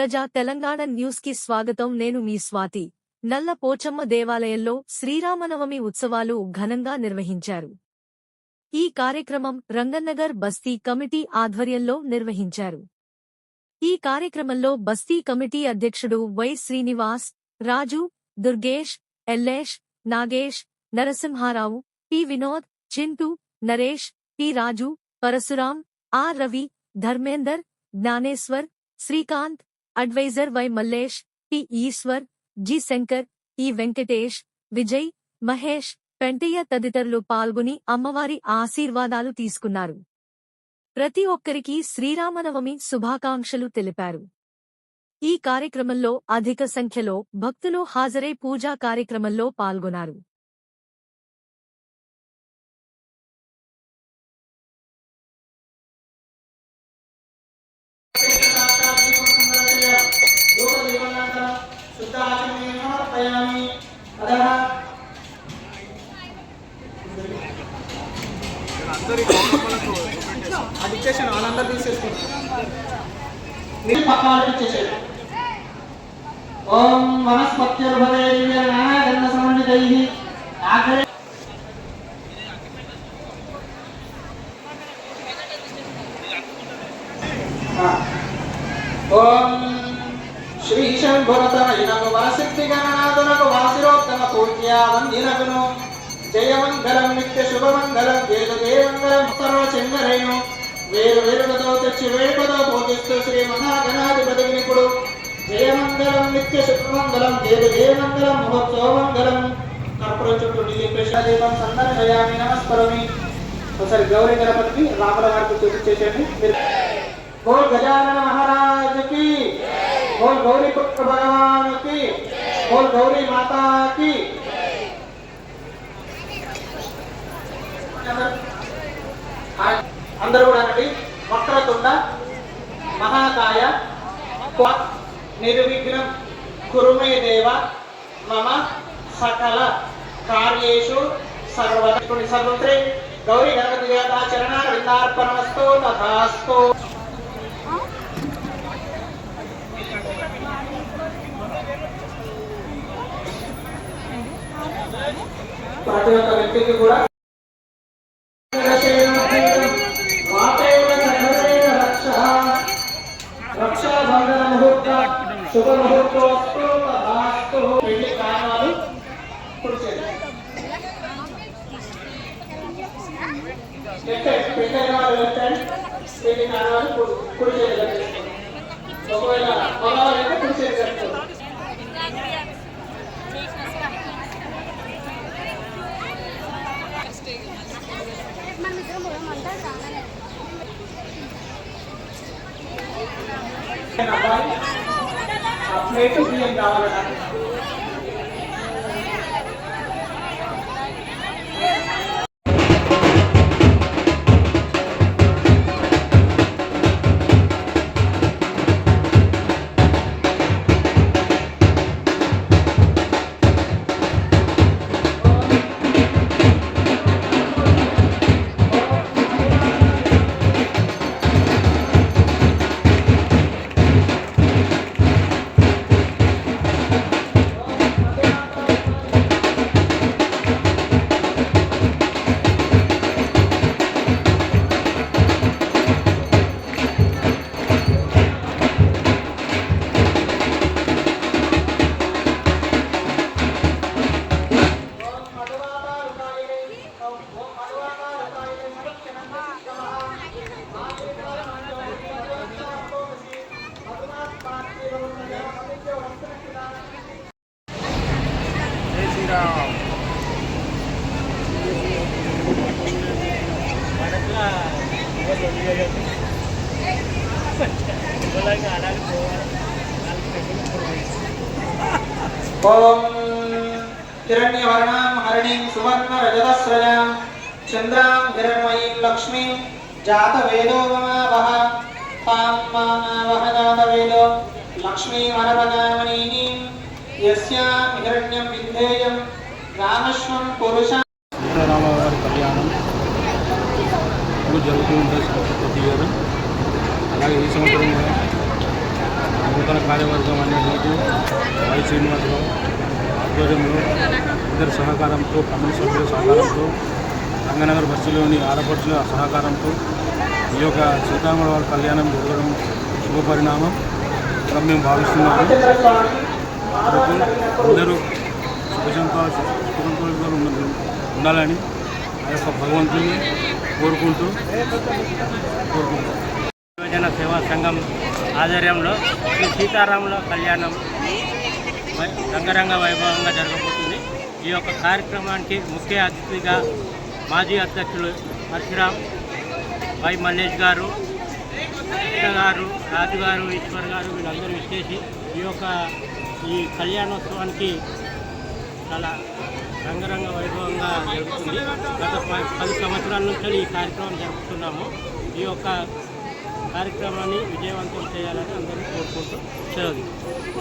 ప్రజా తెలంగాణ న్యూస్కి స్వాగతం. నేను మీ స్వాతి. నల్ల పోచమ్మ దేవాలయంలో శ్రీరామనవమి ఉత్సవాలు ఘనంగా నిర్వహించారు. ఈ కార్యక్రమం రంగన్నగర్ బస్తీ కమిటీ ఆధ్వర్యంలో నిర్వహించారు. ఈ కార్యక్రమంలో బస్తీ కమిటీ అధ్యక్షుడు Y Srinivas Raju Durgesh Yellesh Nagesh Narasimharao P Vinod Chintu Naresh P Raju Parasuram R Ravi Dharmender Gnaneshwar Srikanth adviser Y Mallesh T Eshwar G Shankar E Venkatesh Vijay Mahesh Pentaiah తదితరులు పాల్గొని అమ్మవారి ఆశీర్వాదాలు తీసుకున్నారు. ప్రతి ఒక్కరికి శ్రీరామనవమి శుభాకాంక్షలు తెలిపారు. ఈ కార్యక్రమంలో అధిక సంఖ్యలో భక్తులు హాజరై పూజా కార్యక్రమంలో పాల్గొన్నారు. అదహ అందరి తీసేసుకుంటారు మీరు పక్కన ఓం వనస్పత్యుర్భవే సమన్వితై ఓం శ్రీ శంభురతనయునకు వరశక్తి గణనాథునకు వాసిరోత్తమ పూర్త్యా వందినకును జయమంగళం నిత్య శుభమంగళం వేదదేవంగళం సర్వచందరేణు వేరు వేరులతో తెచ్చి వేడుకతో పూజిస్తూ శ్రీ మహాగణాధిపతి వినికుడు జయమంగళం నిత్య శుభమంగళం వేదదేవంగళం మహోత్సవమంగళం కర్పూర చుట్టూ దీపం సందర్శయామి నమస్కరమి. ఒకసారి గౌరీ గణపతికి రాముల వారికి చూపించేసేయండి గజానన మహారాజుకి बोल गौरी पुत्र भगवान की बोल गौरी माता की అందరూ కూడా అనండి వక్రతుండ మహాకాయ క్వ నిర్విఘ్నం కురుమే దేవ మమ సకల కార్యేషు సర్వదా సర్వత్రే గౌరీ గణపతి దేవతా చరణ విందార్పణమస్తు తథాస్తు ప్రతి ఒక్క వ్యక్తికి కూడా పెళ్ళి కారణాలు కుడిచేది పెళ్ళి కారణాలు పెళ్ళి కారణాలు ఒకవేళ আপনি একটু দিয়ে দাঁড়াবেন ఓం హిరణ్యవర్ణాం హరిణీం సువర్ణ రజతస్రజాం చంద్రాం హిరణ్మయీం లక్ష్మీం జాతవేదో మమావహ తాం మావహ జాతవేదో లక్ష్మీం యస్యాం హిరణ్యం పురుష కళ్యాణం జరుగుతూ ఉంటుంది ప్రతి ఇయర్ అలాగే ఈ సంవత్సరం నూతన కార్యవర్గం అనేది వై శ్రీనివాసరావు ఆధ్వర్యంలో ఇద్దరు సహకారంతో కమిటీ సభ్యుల సహకారంతో రంగనగర్ బస్సులోని ఆడపడుచుల సహకారంతో ఈ యొక్క సీతారామరావు కళ్యాణం జరగడం శుభపరిణామం గా మేము భావిస్తున్నాము కాబట్టి అందరూ సుఖ ఉండాలని ఆ యొక్క భగవంతుని కోరుకుంటూ కోరుకుంటాం యువజన సేవా సంఘం ఆధ్వర్యంలో శ్రీ సీతారాముల కళ్యాణం రంగరంగ వైభవంగా జరగబోతుంది. ఈ యొక్క కార్యక్రమానికి ముఖ్య అతిథిగా మాజీ అధ్యక్షులు పరశురామ్ వై మల్లేష్ గారు కృష్ణ గారు రాజు గారు ఈశ్వర్ గారు వీళ్ళందరూ విచ్చేసి ఈ యొక్క ఈ కళ్యాణోత్సవానికి చాలా రంగరంగ వైభవంగా జరుగుతుంది. గత ప- పది సంవత్సరాల నుంచి ఈ కార్యక్రమం జరుపుతున్నాము. ఈ యొక్క కార్యక్రమాన్ని విజయవంతం చేయాలని అందరూ కోరుకుంటూ సెలవు